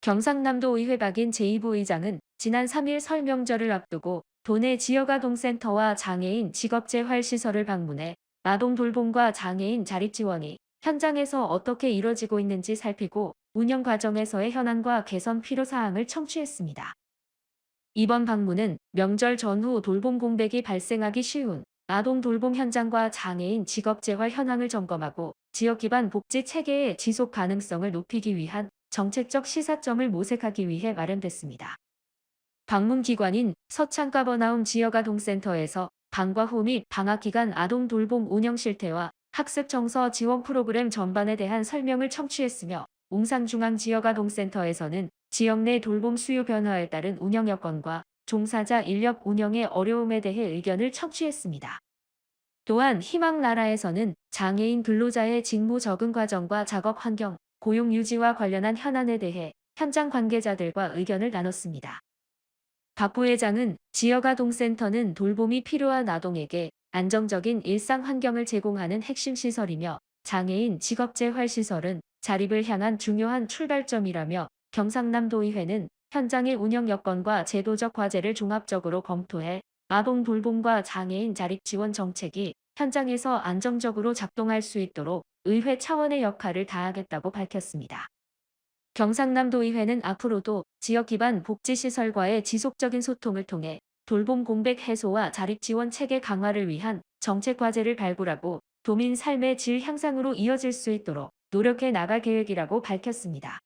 경상남도 의회 박인 제2부의장은 지난 3일 설 명절을 앞두고 도내 지역아동센터와 장애인 직업재활시설을 방문해 아동 돌봄과 장애인 자립 지원이 현장에서 어떻게 이뤄지고 있는지 살피고 운영 과정에서의 현안과 개선 필요 사항을 청취했습니다. 이번 방문은 명절 전후 돌봄 공백이 발생하기 쉬운 아동 돌봄 현장과 장애인 직업재활 현황을 점검하고 지역 기반 복지 체계의 지속 가능성을 높이기 위한 정책적 시사점을 모색하기 위해 마련됐습니다. 방문 기관인 서창가버나움 지역아동센터에서 방과 후 및 방학 기간 아동 돌봄 운영 실태와 학습 정서 지원 프로그램 전반에 대한 설명을 청취했으며 웅산중앙지역아동센터에서는 지역 내 돌봄 수요 변화에 따른 운영 여건과 종사자 인력 운영의 어려움에 대해 의견을 청취했습니다. 또한 희망나라에서는 장애인 근로자의 직무 적응 과정과 작업 환경, 고용 유지와 관련한 현안에 대해 현장 관계자들과 의견을 나눴습니다. 박 부회장은 지역아동센터는 돌봄이 필요한 아동에게 안정적인 일상 환경을 제공하는 핵심 시설이며 장애인 직업재활시설은 자립을 향한 중요한 출발점이라며 경상남도의회는 현장의 운영 여건과 제도적 과제를 종합적으로 검토해 아동 돌봄과 장애인 자립 지원 정책이 현장에서 안정적으로 작동할 수 있도록 의회 차원의 역할을 다하겠다고 밝혔습니다. 경상남도의회는 앞으로도 지역 기반 복지시설과의 지속적인 소통을 통해 돌봄 공백 해소와 자립 지원 체계 강화를 위한 정책 과제를 발굴하고 도민 삶의 질 향상으로 이어질 수 있도록 노력해 나갈 계획이라고 밝혔습니다.